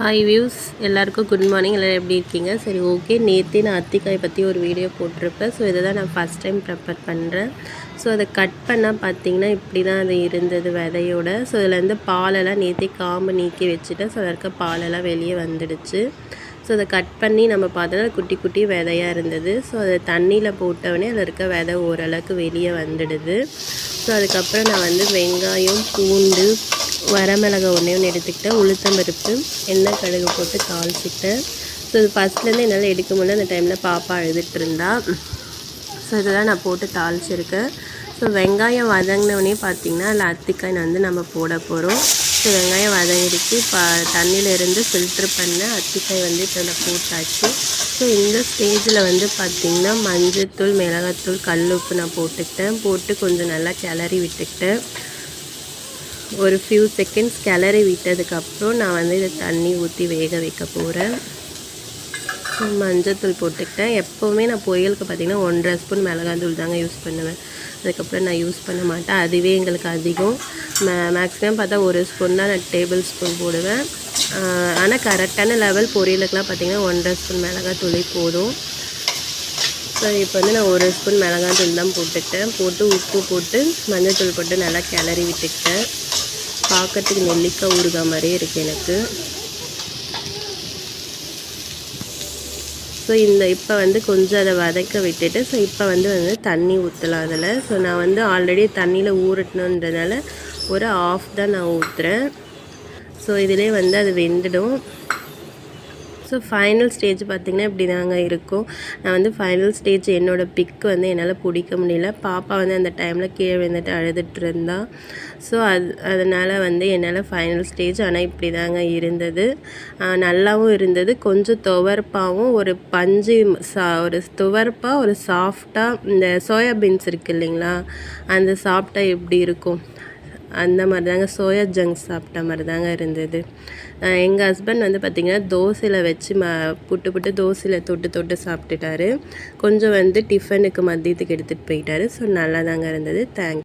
Hi views எல்லாருக்கும் good morning எல்லோரும் எப்படி இருக்கீங்க? சரி ஓகே நேற்றே நான் அத்திக்காய் பற்றி ஒரு வீடியோ போட்டிருப்பேன். ஸோ இதை தான் நான் ஃபஸ்ட் டைம் ப்ரிப்பேர் பண்ணுறேன் ஸோ அதை கட் பண்ணால் பார்த்தீங்கன்னா இப்படி தான் அது இருந்தது விதையோட. ஸோ இதுலேருந்து பாலெல்லாம் நேற்றே காம்பு நீக்கி வச்சுட்டேன். ஸோ அதில் இருக்க பாலெல்லாம் வெளியே வந்துடுச்சு. ஸோ அதை கட் பண்ணி நம்ம பார்த்தோன்னா குட்டி குட்டி விதையாக இருந்தது. ஸோ அதை தண்ணியில் போட்டவொடனே அதில் இருக்க விதை ஓரளவுக்கு வெளியே வந்துடுது. ஸோ அதுக்கப்புறம் நான் வந்து வெங்காயம் பூண்டு வரமிளகா ஒன்றே ஒன்று எடுத்துக்கிட்டேன் உளுத்தம்பருப்பு எண்ணெய் கடுகு போட்டு தாளிச்சிக்கிட்டேன். ஸோ இது ஃபஸ்ட்லேருந்து என்னால் எடுக்க முடியல. அந்த டைமில் பாப்பா அழுதுட்டு இருந்தா. ஸோ இதெல்லாம் நான் போட்டு தாளிச்சிருக்கேன். ஸோ வெங்காயம் வதங்கினவொடனே பார்த்தீங்கன்னா அதில் அத்திக்காய் வந்து நம்ம போட போகிறோம் ஸோ வெங்காயம் வதங்கிடுச்சு. இப்போ தண்ணியிலேருந்து ஃபில்ட்ரு பண்ண அத்திக்காய் வந்து இப்போ நான் போட்டாச்சு. ஸோ இந்த ஸ்டேஜில் வந்து பார்த்திங்கன்னா மஞ்சத்தூள் மிளகாத்தூள் கல் உப்பு நான் போட்டுக்கிட்டேன். போட்டு கொஞ்சம் நல்லா கிளறி விட்டுக்கிட்டேன். ஒரு ஃபியூ செகண்ட்ஸ் கிளறி விட்டதுக்கப்புறம் நான் வந்து இதை தண்ணி ஊற்றி வேக வைக்க போகிறேன் மஞ்சத்தூள் போட்டுக்கிட்டேன். எப்போவுமே நான் பொரியலுக்கு பார்த்திங்கன்னா ஒன்றரை ஸ்பூன் மிளகாத்தூள் தாங்க யூஸ் பண்ணுவேன். அதுக்கப்புறம் நான் யூஸ் பண்ண மாட்டேன். அதுவே எங்களுக்கு அதிகம். மே மேக்ஸிமம் பார்த்தா ஒரு ஸ்பூன் தான் நான் டேபிள் ஸ்பூன் போடுவேன். ஆனால் கரெக்டான லெவல் பொரியலுக்குலாம் பார்த்திங்கன்னா ஒன்றரை ஸ்பூன் மிளகாத்தூளே போதும். ஸோ இப்போ வந்து நான் ஒரு ஸ்பூன் மிளகாத்தூள் தான் போட்டுக்கிட்டேன். போட்டு உப்பு போட்டு மஞ்சள் போட்டு நல்லா கிளறி விட்டுக்கிட்டேன். பார்க்கறதுக்கு நெல்லிக்காய் ஊறுகாய் மாதிரியே இருக்குது எனக்கு. ஸோ இந்த இப்போ வந்து கொஞ்சம் அதை வதக்க விட்டுட்டு ஸோ இப்போ வந்து வந்து தண்ணி ஊற்றலாம் அதில். ஸோ நான் வந்து ஆல்ரெடி தண்ணியில் ஊறட்டணுன்றதுனால ஒரு ஆஃப் தான் நான் ஊற்றுறேன் ஸோ இதிலே வந்து அது வெந்துடும். ஸோ ஃபைனல் ஸ்டேஜ் பார்த்திங்கன்னா இப்படி தாங்க இருக்கும். நான் வந்து ஃபைனல் ஸ்டேஜ் என்னோடய பிக் வந்து என்னால் பிடிக்க முடியல. பாப்பா வந்து அந்த டைமில் கீழே விழுந்துட்டு அழுதுட்டு இருந்தா. ஸோ அது அதனால் வந்து என்னால் ஃபைனல் ஸ்டேஜ் ஆனால் இப்படி தாங்க இருந்தது நல்லாவும் இருந்தது. கொஞ்சம் துவர்ப்பாகவும் ஒரு பஞ்சு சா ஒரு துவர்ப்பாக ஒரு சாஃப்டாக இந்த சோயாபீன்ஸ் இருக்குது இல்லைங்களா? அந்த சாஃப்டாக எப்படி இருக்கும்? அந்த மாதிரி தாங்க சோயா ஜங்க் சாப்பிட்ட மாதிரி தாங்க இருந்தது எங்கள் ஹஸ்பண்ட் வந்து பார்த்திங்கன்னா தோசையில் வச்சு ம புட்டு புட்டு தோசையில் தொட்டு தொட்டு சாப்பிட்டுட்டாரு. கொஞ்சம் வந்து டிஃபனுக்கு மதியத்துக்கு எடுத்துகிட்டு போயிட்டாரு. ஸோ நல்லா தாங்க இருந்தது. தேங்க்